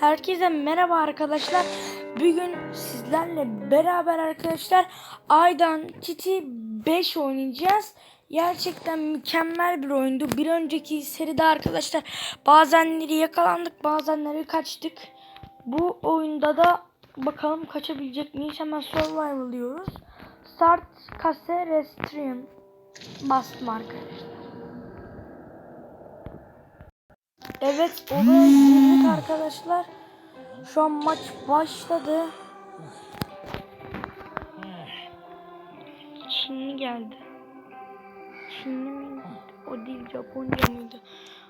Herkese merhaba arkadaşlar. Bugün sizlerle beraber arkadaşlar Aydan Titi 5 oynayacağız. Gerçekten mükemmel bir oyundu. Bir önceki seride arkadaşlar bazenleri yakalandık bazenleri kaçtık. Bu oyunda da bakalım kaçabilecek miyiz? Hemen survival diyoruz. Start kase restriction bastım arkadaşlar. Evet olaya girdik arkadaşlar. Şu an maç başladı. Çinli geldi. Çinli mi? O değil Japonca mıydı?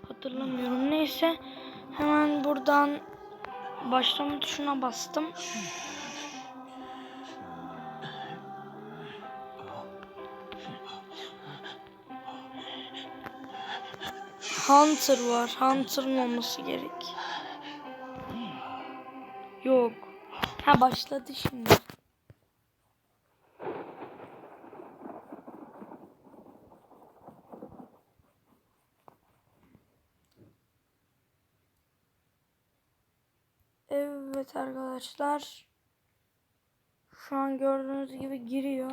Hatırlamıyorum. Neyse hemen buradan başlama tuşuna bastım. Hunter var. Hunter'ın olması gerek. Yok. Ha başladı şimdi. Evet arkadaşlar. Şu an gördüğünüz gibi giriyor.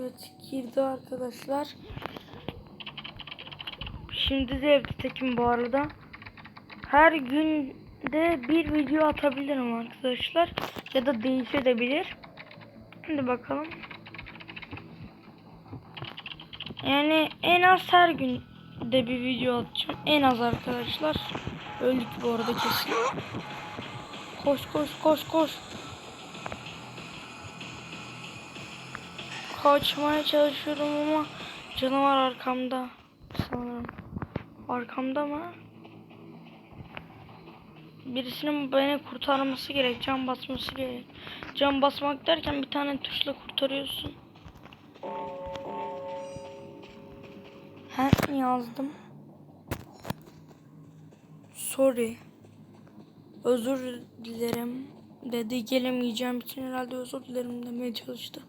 Evet girdi arkadaşlar. Şimdi de evde tekim bu arada. Her günde bir video atabilirim arkadaşlar. Ya da değişebilir. Hadi bakalım. Yani en az her gün de bir video atacağım. En az arkadaşlar. Öldük bu arada kesin. Koş koş koş koş. Kaçmaya çalışıyorum ama canavar arkamda sanırım. Arkamda mı? Birisinin beni kurtarması gerek, can basması gerek. Can basmak derken bir tane tuşla kurtarıyorsun. He yazdım. Sorry. Özür dilerim dedi. Gelemeyeceğim için herhalde özür dilerim demeye çalıştı.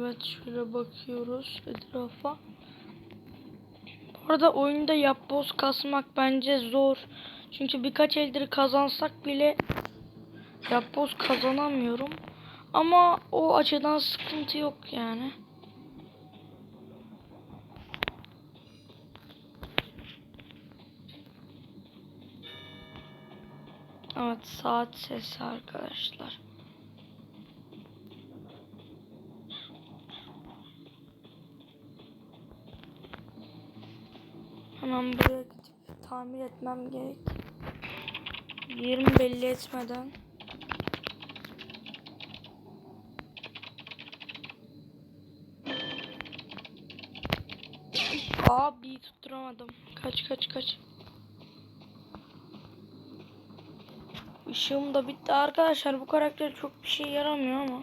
Evet şöyle bakıyoruz etrafa. Bu arada oyunda yapboz kasmak bence zor. Çünkü birkaç eldir kazansak bile yapboz kazanamıyorum. Ama o açıdan sıkıntı yok yani. Evet saat sesi arkadaşlar. Hemen buraya gidip tamir etmem gerek. Yerimi belli etmeden. Abi tutturamadım. Kaç kaç kaç. Işığım da bitti arkadaşlar. Bu karakter çok bir şey yaramıyor ama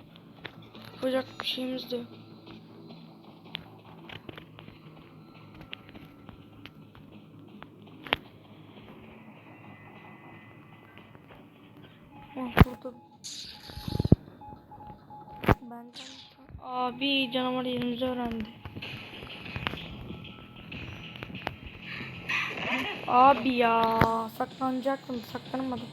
yapacak bir şeyimiz de yok. Benden abi canavar yerimizi öğrendi. Abi ya saklanacaktım saklanamadım.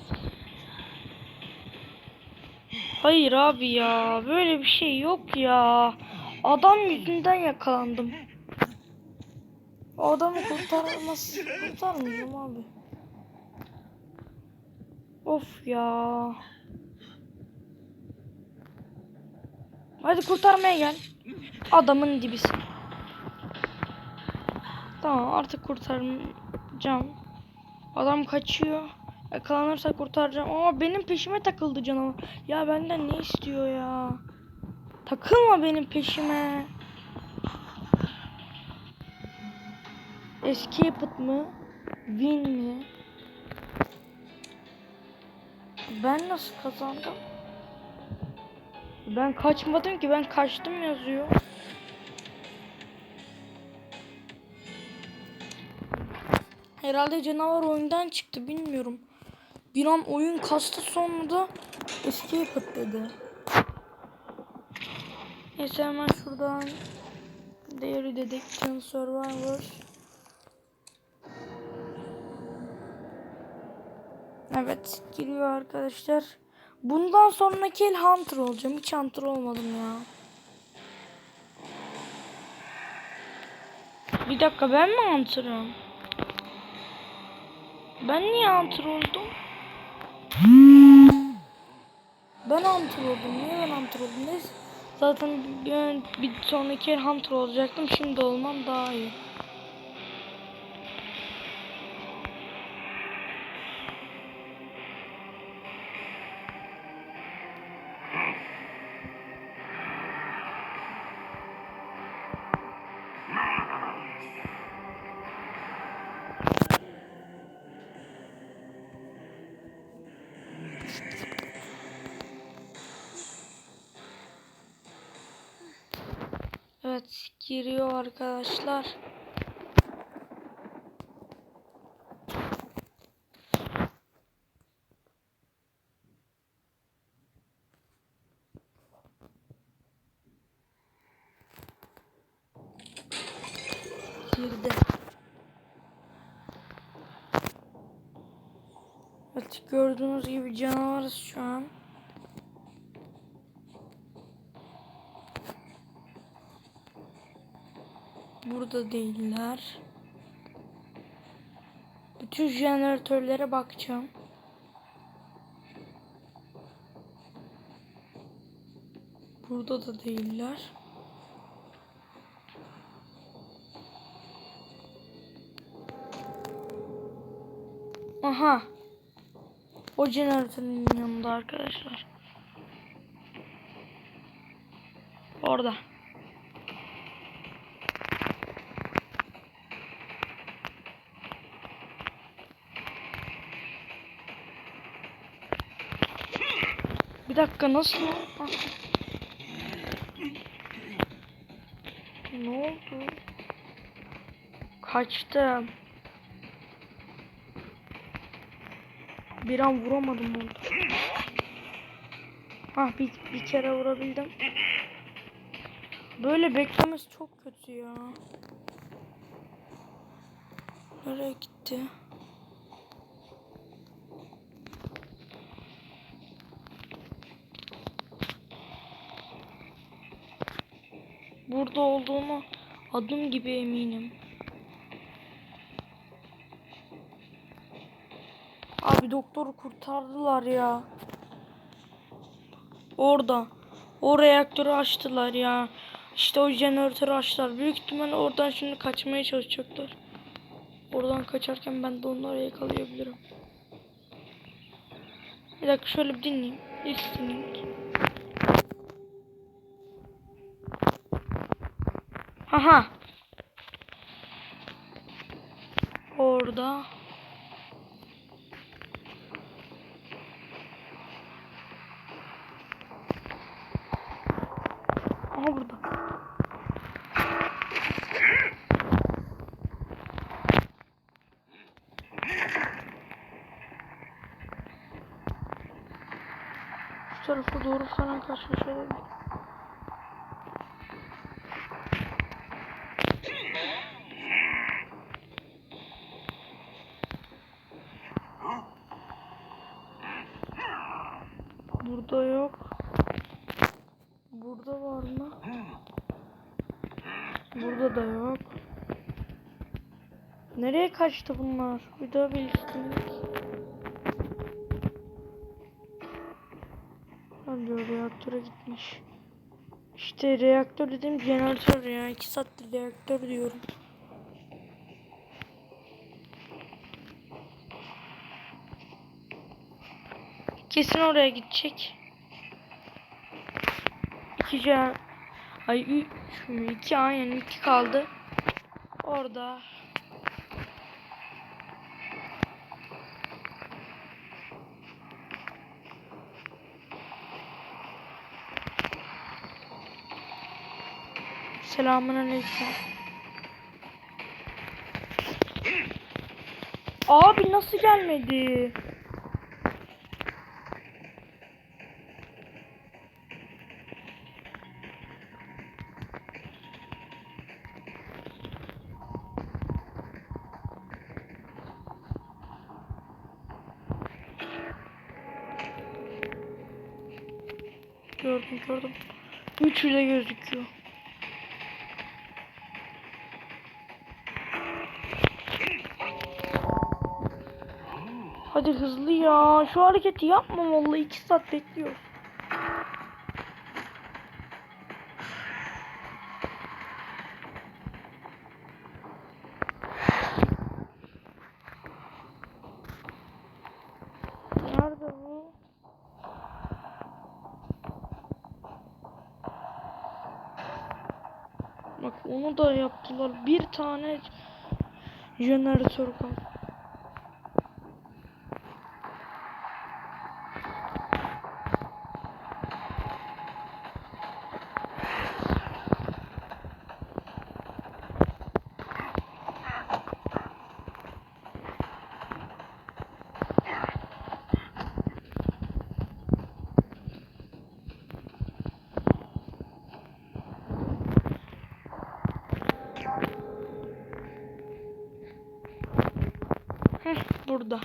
Hayır abi ya böyle bir şey yok ya. Adam yüzünden yakalandım. Adamı kurtarmaz kurtarmayacağım abi. Of ya. Hadi kurtarmaya gel. Adamın dibisin. Tamam artık kurtaracağım. Adam kaçıyor. Yakalanırsa kurtaracağım. Ama benim peşime takıldı canavar. Ya benden ne istiyor ya? Takılma benim peşime. Escape mı? Win mi? Ben nasıl kazandım? Ben kaçmadım ki ben kaçtım yazıyor. Herhalde canavar oyundan çıktı bilmiyorum. Bir an oyun kastı sonra da escape dedi. Neyse hemen şuradan Diğeri Detection Survivor. Evet giriyor arkadaşlar. Bundan sonraki el Hunter olacağım. Hiç Hunter olmadım ya. Bir dakika ben mi Hunter'ım? Ben niye Hunter oldum? Ben Hunter oldum. Niye ben Hunter oldum? Neyse. Zaten bir, sonraki el Hunter olacaktım. Şimdi olmam daha iyi. Evet giriyor arkadaşlar. Girdi. Evet gördüğünüz gibi canavarız şu an. Burada değiller. Bütün jeneratörlere bakacağım. Burada da değiller. Aha. O jeneratörün yanında arkadaşlar. Orada. Bir dakika nasıl? Ah. Ne oldu? Kaçtım. Bir an vuramadım oldu. Ah bir, bir kere vurabildim. Böyle beklemesi çok kötü ya. Nereye gitti? Burada olduğunu adım gibi eminim. Abi doktoru kurtardılar ya. Orada. O reaktörü açtılar ya. İşte o jeneratörü açtılar. Büyük ihtimalle oradan şimdi kaçmaya çalışacaklar. Oradan kaçarken ben de onları yakalayabilirim. Bir dakika şöyle bir dinleyeyim. Listening. Aha. Orada. Aha burada. Şu tarafa doğru falan kaçmış olabilir. Burada yok. Burada var mı? Burada da yok. Nereye kaçtı bunlar? Bir daha bir listelik. Hadi reaktöre gitmiş. İşte reaktör dediğim jeneratör ya. İki saattir reaktör diyorum. Kesin oraya gidecek. İki can. Ay üç mü? İki aynen iki kaldı. Orada. Selamünaleyküm. Abi nasıl gelmedi? Gördüm gördüm. Üçü de gözüküyor. Hızlı ya. Şu hareketi yapma vallahi 2 saat bekliyoruz. Bak onu da yaptılar. Bir tane jeneratör kaldı. Heh, burada.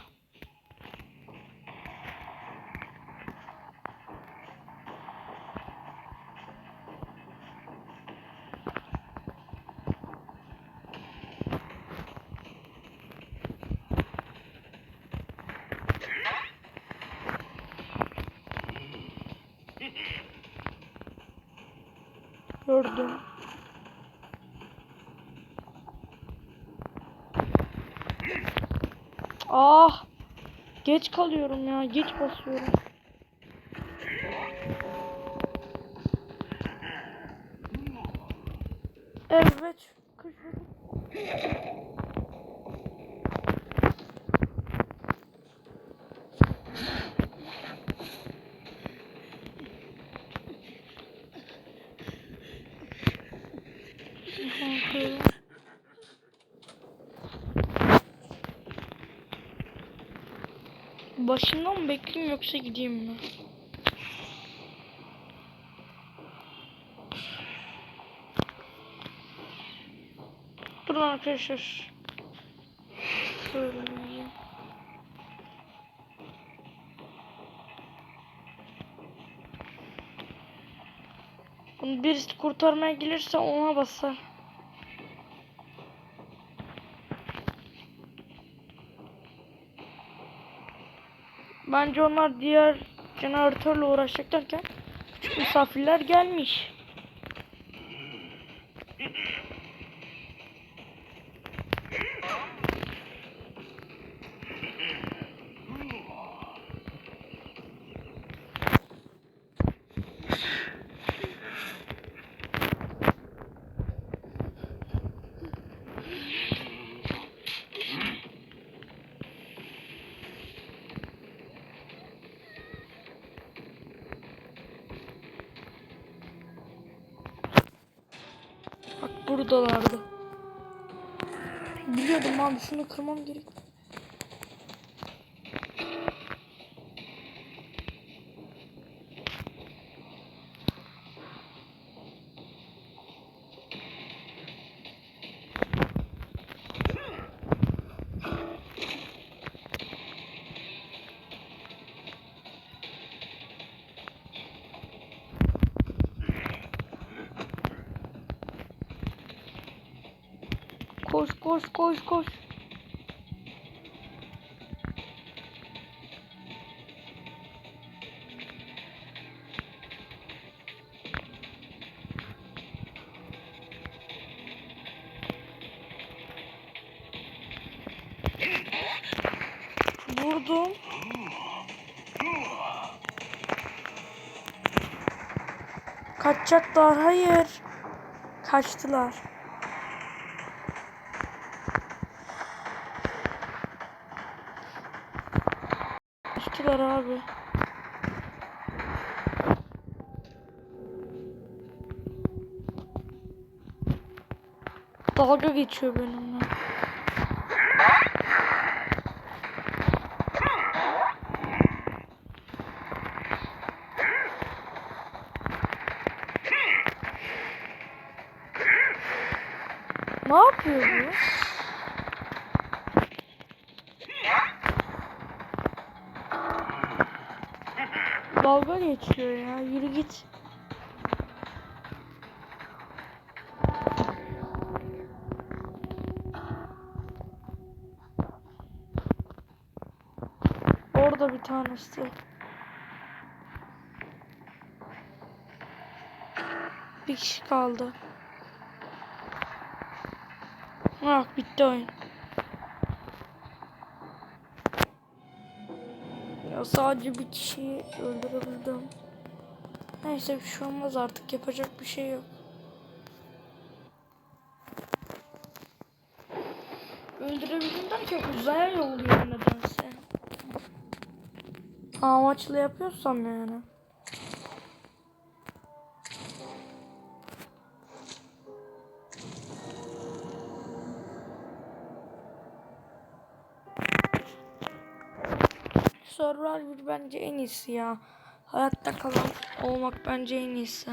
Gördüm. Ah! Geç kalıyorum ya. Geç basıyorum. Başından mı bekleyeyim yoksa gideyim mi? Durun arkadaşlar. Bunu birisi kurtarmaya gelirse ona basar. Bence onlar diğer jeneratörle uğraşacak derken küçük misafirler gelmiş. Buradalardı. Biliyordum abi şunu kırmam gerek. Koş koş koş koş. Vurdum. Kaçacaklar. Hayır. Kaçtılar. yapıyorlar abi? Dalga geçiyor benimle. Geçiyor ya. Yürü git. Orada bir tanesi. Bir kişi kaldı. Ah bitti oyun. Ya sadece bir kişiyi öldürebildim. Neyse bir şey olmaz artık yapacak bir şey yok. Öldürebildim derken uzaya yolluyor nedense. Amaçlı yapıyorsam yani. Survivor bence en iyisi ya. Hayatta kalan olmak bence en iyisi.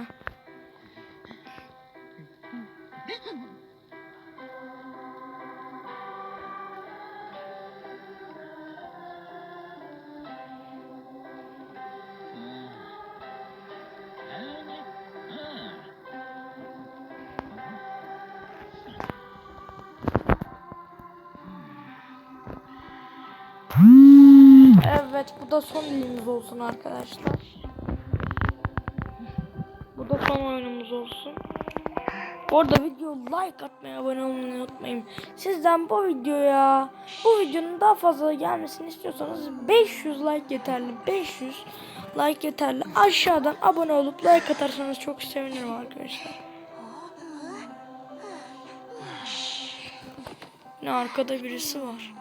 Evet bu da son dilimiz olsun arkadaşlar. Bu da son oyunumuz olsun. Bu arada video like atmayı, abone olmayı unutmayın. Sizden bu videoya, bu videonun daha fazla gelmesini istiyorsanız 500 like yeterli. 500 like yeterli. Aşağıdan abone olup like atarsanız çok sevinirim arkadaşlar. Ne arkada birisi var.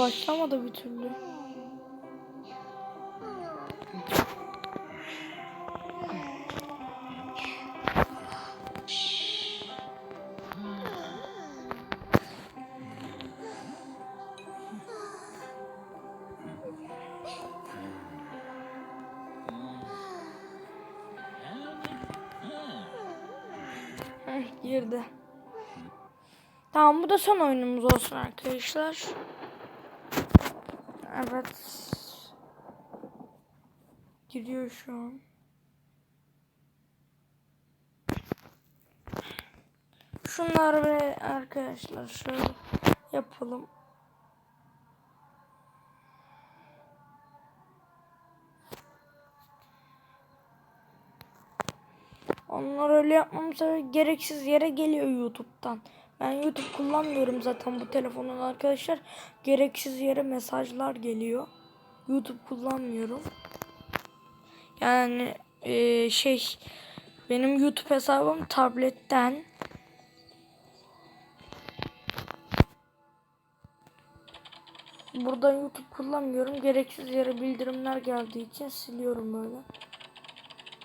Başlamadı bir türlü. Heh, girdi. Tamam bu da son oyunumuz olsun arkadaşlar. Evet. Giriyor şu an. Şunlar ve arkadaşlar şöyle yapalım. Onlar öyle yapmamıza gereksiz yere geliyor YouTube'dan. Ben YouTube kullanmıyorum zaten bu telefonun arkadaşlar. Gereksiz yere mesajlar geliyor. YouTube kullanmıyorum. Yani eee, şey benim YouTube hesabım tabletten. Buradan YouTube kullanmıyorum. Gereksiz yere bildirimler geldiği için siliyorum böyle.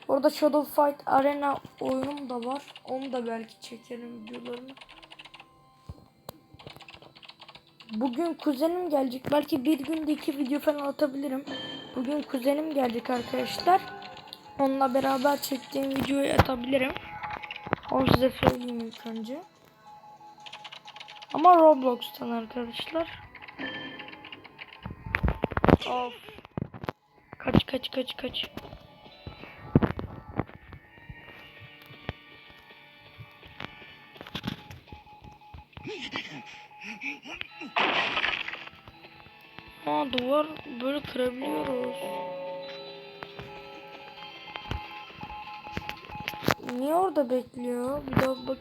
Orada Shadow Fight Arena oyunum da var. Onu da belki çekerim videolarını. Bugün kuzenim gelecek. Belki bir günde iki video falan atabilirim. Bugün kuzenim gelecek arkadaşlar. Onunla beraber çektiğim videoyu atabilirim. Onu size söyleyeyim ilk önce. Ama Roblox'tan arkadaşlar. Of. Kaç kaç kaç kaç. Duvar böyle kırabiliyoruz. Niye orada bekliyor? Bir daha bak.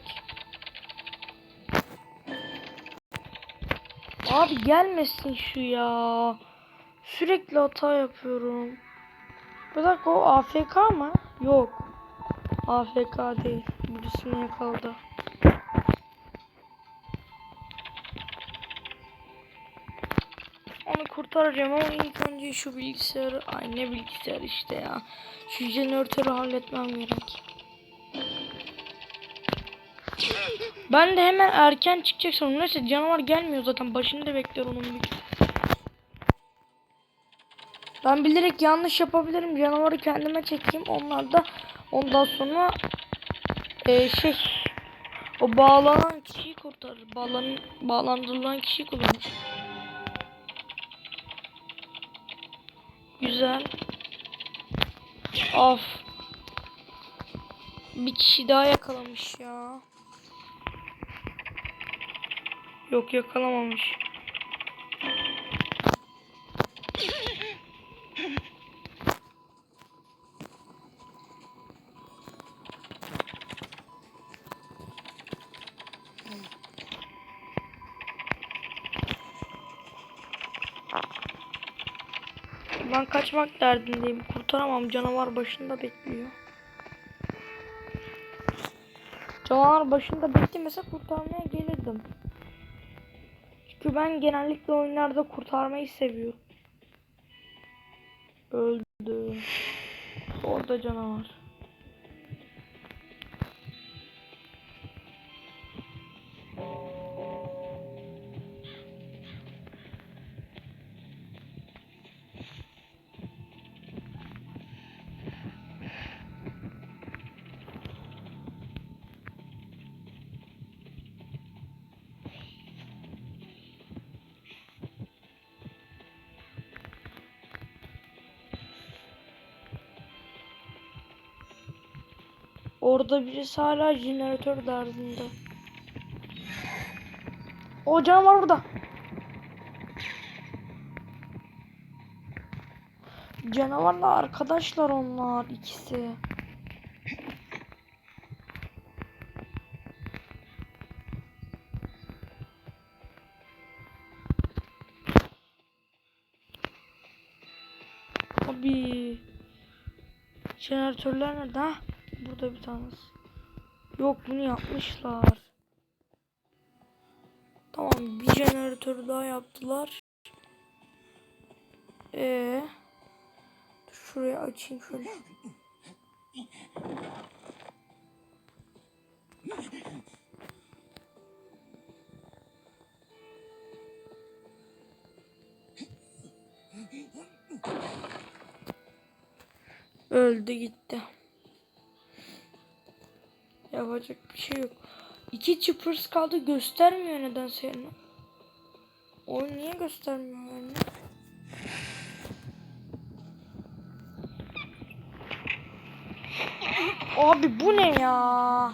Abi gelmesin şu ya. Sürekli hata yapıyorum. Bir dakika o AFK mı? Yok. AFK değil. Birisini yakaladı. Kurtaracağım ama ilk önce şu bilgisayarı... Ay ne bilgisayar işte ya. Şu jeneratörü halletmem gerek. Ben de hemen erken çıkacak sanırım. Neyse canavar gelmiyor zaten. Başında bekliyor onun büyük. Ben bilerek yanlış yapabilirim. Canavarı kendime çekeyim. Onlar da ondan sonra eee, şey o bağlanan kişiyi kurtarır. Bağlan bağlandırılan kişiyi kullanır. Güzel. Of. Bir kişi daha yakalamış ya. Yok yakalamamış. Kaçmak derdindeyim. Kurtaramam. Canavar başında bekliyor. Canavar başında beklemese kurtarmaya gelirdim. Çünkü ben genellikle oyunlarda kurtarmayı seviyorum. Öldü. Orada canavar. Orada birisi hala jeneratör derdinde. O canavar burada. Canavarla arkadaşlar onlar ikisi. Abi. Jeneratörler nerede? Ha? Burada bir tanesi. Yok bunu yapmışlar. Tamam bir jeneratör daha yaptılar. Ee, şurayı açayım şöyle. Öldü gitti. Yapacak bir şey yok. İki çıpırs kaldı göstermiyor neden seni. Oyun niye göstermiyor yani? Abi bu ne ya?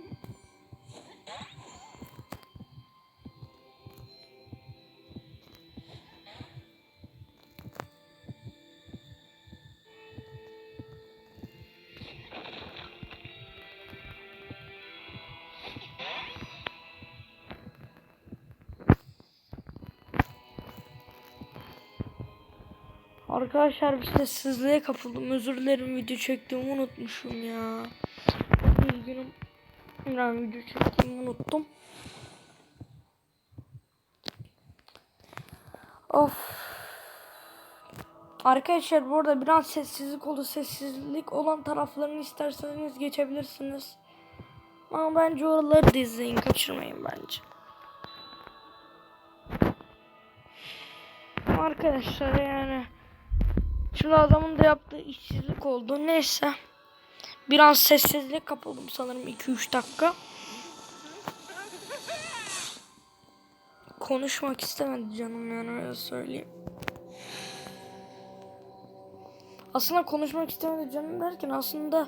Arkadaşlar bir sessizliğe kapıldım. Özür dilerim video çektiğimi unutmuşum ya. Üzgünüm. Ben video çektiğimi unuttum. Of. Arkadaşlar bu arada biraz sessizlik oldu. Sessizlik olan taraflarını isterseniz geçebilirsiniz. Ama bence oraları da izleyin. Kaçırmayın bence. Arkadaşlar yani Şimdi adamın da yaptığı işsizlik oldu. Neyse. Biraz sessizlik kapıldım sanırım 2-3 dakika. Konuşmak istemedi canım yani öyle söyleyeyim. Aslında konuşmak istemedi canım derken aslında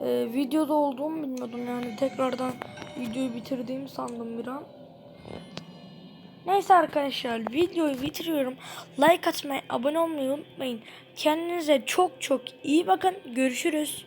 e, videoda olduğumu bilmiyordum yani tekrardan videoyu bitirdiğimi sandım bir an. Neyse arkadaşlar videoyu bitiriyorum. Like atmayı, abone olmayı unutmayın. Kendinize çok çok iyi bakın. Görüşürüz.